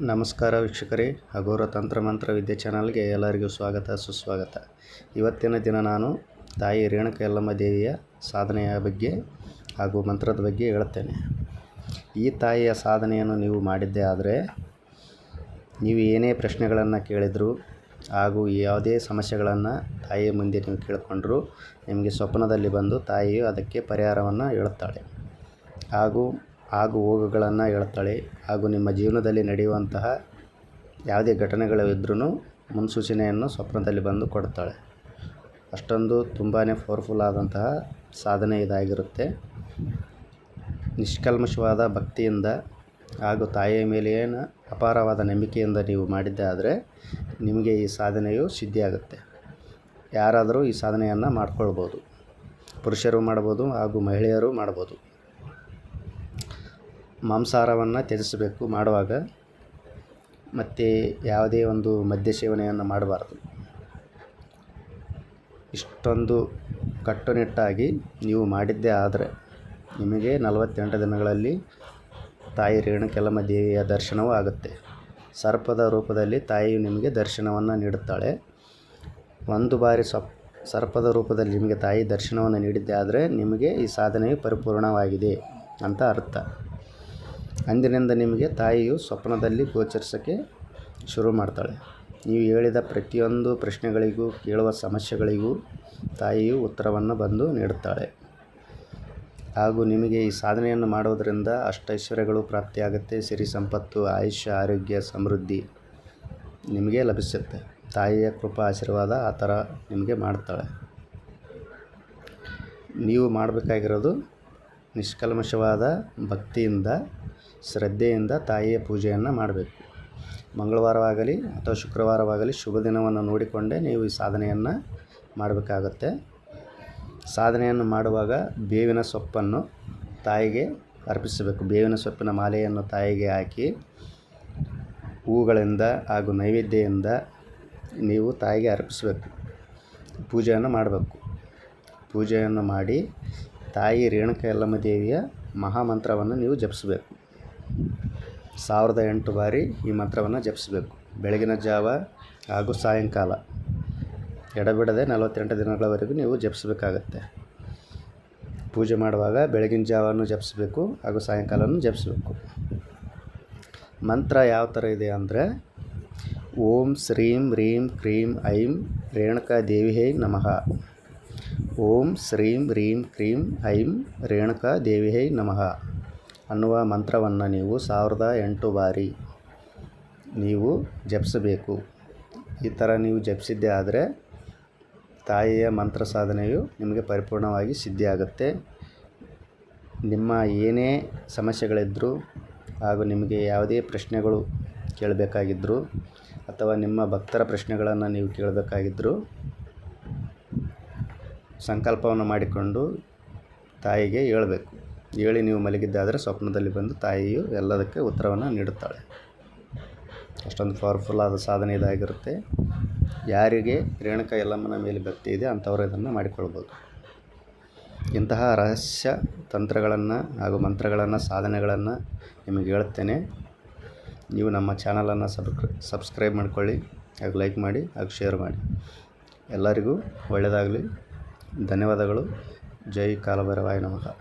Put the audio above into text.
ನಮಸ್ಕಾರ ವೀಕ್ಷಕರೇ, ಅಘೋರ ತಂತ್ರ ಮಂತ್ರ ವಿದ್ಯೆ ಚಾನಲ್ಗೆ ಎಲ್ಲರಿಗೂ ಸ್ವಾಗತ, ಸುಸ್ವಾಗತ. ಇವತ್ತಿನ ದಿನ ನಾನು ತಾಯಿ ರೇಣುಕ ಯಲ್ಲಮ್ಮ ದೇವಿಯ ಸಾಧನೆಯ ಬಗ್ಗೆ ಹಾಗೂ ಮಂತ್ರದ ಬಗ್ಗೆ ಹೇಳುತ್ತೇನೆ. ಈ ತಾಯಿಯ ಸಾಧನೆಯನ್ನು ನೀವು ಮಾಡಿದ್ದೇ ಆದರೆ, ನೀವು ಏನೇ ಪ್ರಶ್ನೆಗಳನ್ನು ಕೇಳಿದರೂ ಹಾಗೂ ಯಾವುದೇ ಸಮಸ್ಯೆಗಳನ್ನು ತಾಯಿಯ ಮುಂದೆ ನೀವು ಕೇಳಿಕೊಂಡ್ರೂ ನಿಮಗೆ ಸ್ವಪ್ನದಲ್ಲಿ ಬಂದು ತಾಯಿಯು ಅದಕ್ಕೆ ಪರಿಹಾರವನ್ನು ಹೇಳುತ್ತಾಳೆ. ಹಾಗೂ ಆಗು ಹೋಗುಗಳನ್ನು ಹೇಳ್ತಾಳೆ ಹಾಗೂ ನಿಮ್ಮ ಜೀವನದಲ್ಲಿ ನಡೆಯುವಂತಹ ಯಾವುದೇ ಘಟನೆಗಳು ಇದ್ರೂ ಮುನ್ಸೂಚನೆಯನ್ನು ಸ್ವಪ್ನದಲ್ಲಿ ಬಂದು ಕೊಡ್ತಾಳೆ. ಅಷ್ಟೊಂದು ತುಂಬಾ ಪವರ್ಫುಲ್ ಆದಂತಹ ಸಾಧನೆ ಇದಾಗಿರುತ್ತೆ. ನಿಷ್ಕಲ್ಮಶವಾದ ಭಕ್ತಿಯಿಂದ ಹಾಗೂ ತಾಯಿಯ ಮೇಲೇನ ಅಪಾರವಾದ ನಂಬಿಕೆಯಿಂದ ನೀವು ಮಾಡಿದ್ದೆ ಆದರೆ ನಿಮಗೆ ಈ ಸಾಧನೆಯು ಸಿದ್ಧಿಯಾಗುತ್ತೆ. ಯಾರಾದರೂ ಈ ಸಾಧನೆಯನ್ನು ಮಾಡ್ಕೊಳ್ಬೋದು. ಪುರುಷರು ಮಾಡ್ಬೋದು ಹಾಗೂ ಮಹಿಳೆಯರು ಮಾಡ್ಬೋದು. ಮಾಂಸಾಹಾರವನ್ನು ತ್ಯಜಿಸಬೇಕು ಮಾಡುವಾಗ ಮತ್ತು ಯಾವುದೇ ಒಂದು ಮದ್ಯ ಸೇವನೆಯನ್ನು ಮಾಡಬಾರ್ದು. ಇಷ್ಟೊಂದು ಕಟ್ಟುನಿಟ್ಟಾಗಿ ನೀವು ಮಾಡಿದ್ದೇ ಆದರೆ ನಿಮಗೆ ನಲವತ್ತೆಂಟು ದಿನಗಳಲ್ಲಿ ತಾಯಿ ರೇಣುಕೆಲಮ್ಮ ದೇವಿಯ ದರ್ಶನವೂ ಆಗುತ್ತೆ. ಸರ್ಪದ ರೂಪದಲ್ಲಿ ತಾಯಿಯು ನಿಮಗೆ ದರ್ಶನವನ್ನು ನೀಡುತ್ತಾಳೆ. ಒಂದು ಬಾರಿ ಸಪ್, ಸರ್ಪದ ರೂಪದಲ್ಲಿ ನಿಮಗೆ ತಾಯಿ ದರ್ಶನವನ್ನು ನೀಡಿದ್ದೇ ಆದರೆ ನಿಮಗೆ ಈ ಸಾಧನೆಯು ಪರಿಪೂರ್ಣವಾಗಿದೆ ಅಂತ ಅರ್ಥ. ಅಂದಿನಿಂದ ನಿಮಗೆ ತಾಯಿಯು ಸ್ವಪ್ನದಲ್ಲಿ ಗೋಚರಿಸೋಕ್ಕೆ ಶುರು ಮಾಡ್ತಾಳೆ. ನೀವು ಹೇಳಿದ ಪ್ರತಿಯೊಂದು ಪ್ರಶ್ನೆಗಳಿಗೂ, ಕೇಳುವ ಸಮಸ್ಯೆಗಳಿಗೂ ತಾಯಿಯು ಉತ್ತರವನ್ನು ಬಂದು ನೀಡುತ್ತಾಳೆ. ಹಾಗೂ ನಿಮಗೆ ಈ ಸಾಧನೆಯನ್ನು ಮಾಡೋದರಿಂದ ಅಷ್ಟೈಶ್ವರ್ಯಗಳು ಪ್ರಾಪ್ತಿಯಾಗುತ್ತೆ. ಸಿರಿ ಸಂಪತ್ತು, ಆಯುಷ್ಯ, ಆರೋಗ್ಯ, ಸಮೃದ್ಧಿ ನಿಮಗೆ ಲಭಿಸುತ್ತೆ. ತಾಯಿಯ ಕೃಪಾ, ಆಶೀರ್ವಾದ ಆ ಥರ ನಿಮಗೆ ಮಾಡ್ತಾಳೆ. ನೀವು ಮಾಡಬೇಕಾಗಿರೋದು ನಿಷ್ಕಲ್ಮಶವಾದ ಭಕ್ತಿಯಿಂದ, ಶ್ರದ್ಧೆಯಿಂದ ತಾಯಿಯ ಪೂಜೆಯನ್ನು ಮಾಡಬೇಕು. ಮಂಗಳವಾರವಾಗಲಿ ಅಥವಾ ಶುಕ್ರವಾರವಾಗಲಿ ಶುಭ ದಿನವನ್ನು ನೋಡಿಕೊಂಡೇ ನೀವು ಈ ಸಾಧನೆಯನ್ನು ಮಾಡಬೇಕಾಗತ್ತೆ. ಸಾಧನೆಯನ್ನು ಮಾಡುವಾಗ ಬೇವಿನ ಸೊಪ್ಪನ್ನು ತಾಯಿಗೆ ಅರ್ಪಿಸಬೇಕು. ಬೇವಿನ ಸೊಪ್ಪಿನ ಮಾಲೆಯನ್ನು ತಾಯಿಗೆ ಹಾಕಿ ಹೂಗಳಿಂದ ಹಾಗೂ ನೈವೇದ್ಯದಿಂದ ನೀವು ತಾಯಿಗೆ ಅರ್ಪಿಸಬೇಕು. ಪೂಜೆಯನ್ನು ಮಾಡಬೇಕು. ಪೂಜೆಯನ್ನು ಮಾಡಿ ತಾಯಿ ರೇಣುಕ ಎಲ್ಲಮ್ಮ ದೇವಿಯ ಮಹಾಮಂತ್ರವನ್ನು ನೀವು ಜಪಿಸಬೇಕು. ಸಾವಿರದ ಎಂಟು ಬಾರಿ ಈ ಮಂತ್ರವನ್ನು ಜಪಿಸಬೇಕು. ಬೆಳಗಿನ ಜಾವ ಹಾಗೂ ಸಾಯಂಕಾಲ. ಎಡಬಿಡದೆ ನಲವತ್ತೆಂಟು ದಿನಗಳವರೆಗೂ ನೀವು ಜಪಿಸಬೇಕಾಗತ್ತೆ. ಪೂಜೆ ಮಾಡುವಾಗ ಬೆಳಗಿನ ಜಾವನ್ನು ಜಪಿಸಬೇಕು ಹಾಗೂ ಸಾಯಂಕಾಲವನ್ನು ಜಪಿಸಬೇಕು. ಮಂತ್ರ ಯಾವ ಥರ ಇದೆ ಅಂದರೆ, ಓಂ ಶ್ರೀಂ, ರೀಂ, ಕ್ರೀಂ, ಐಂ, ರೇಣುಕಾ ದೇವಿಹೇ ನಮಃ. ಓಂ ಶ್ರೀಂ ರೀಂ ಕ್ರೀಂ ಐಂ ರೇಣುಕಾ ದೇವಿಹೇ ನಮಃ. ಅನ್ನುವ ಮಂತ್ರವನ್ನು ನೀವು ಸಾವಿರದ ಎಂಟು ಬಾರಿ ನೀವು ಜಪಿಸಬೇಕು. ಈ ಥರ ನೀವು ಜಪಿಸಿದ್ದೇ ಆದರೆ ತಾಯಿಯ ಮಂತ್ರ ಸಾಧನೆಯು ನಿಮಗೆ ಪರಿಪೂರ್ಣವಾಗಿ ಸಿದ್ಧಿಯಾಗುತ್ತೆ. ನಿಮ್ಮ ಏನೇ ಸಮಸ್ಯೆಗಳಿದ್ದರೂ ಹಾಗೂ ನಿಮಗೆ ಯಾವುದೇ ಪ್ರಶ್ನೆಗಳು ಕೇಳಬೇಕಾಗಿದ್ದರೂ ಅಥವಾ ನಿಮ್ಮ ಭಕ್ತರ ಪ್ರಶ್ನೆಗಳನ್ನು ನೀವು ಕೇಳಬೇಕಾಗಿದ್ದರೂ ಸಂಕಲ್ಪವನ್ನು ಮಾಡಿಕೊಂಡು ತಾಯಿಗೆ ಹೇಳಬೇಕು. ಹೇಳಿ ನೀವು ಮಲಗಿದ್ದಾದರೆ ಸ್ವಪ್ನದಲ್ಲಿ ಬಂದು ತಾಯಿಯು ಎಲ್ಲದಕ್ಕೆ ಉತ್ತರವನ್ನು ನೀಡುತ್ತಾಳೆ. ಅಷ್ಟೊಂದು ಪವರ್ಫುಲ್ ಆದ ಸಾಧನೆ ಇದಾಗಿರುತ್ತೆ. ಯಾರಿಗೆ ರೇಣುಕ ಎಲ್ಲಮ್ಮನ ಮೇಲೆ ಭಕ್ತಿ ಇದೆ ಅಂಥವರು ಇದನ್ನು ಮಾಡಿಕೊಳ್ಬೋದು. ಇಂತಹ ರಹಸ್ಯ ತಂತ್ರಗಳನ್ನು ಹಾಗೂ ಮಂತ್ರಗಳನ್ನು, ಸಾಧನೆಗಳನ್ನು ನಿಮಗೆ ಹೇಳುತ್ತೇನೆ. ನೀವು ನಮ್ಮ ಚಾನಲನ್ನು ಸಬ್ಸ್ಕ್ರೈ ಸಬ್ಸ್ಕ್ರೈಬ್ ಮಾಡಿಕೊಳ್ಳಿ ಹಾಗೂ ಲೈಕ್ ಮಾಡಿ ಹಾಗೂ ಶೇರ್ ಮಾಡಿ. ಎಲ್ಲರಿಗೂ ಒಳ್ಳೆಯದಾಗಲಿ. ಧನ್ಯವಾದಗಳು. ಜೈ ಕಾಲಭೈರವಾಯ ನಮಃ.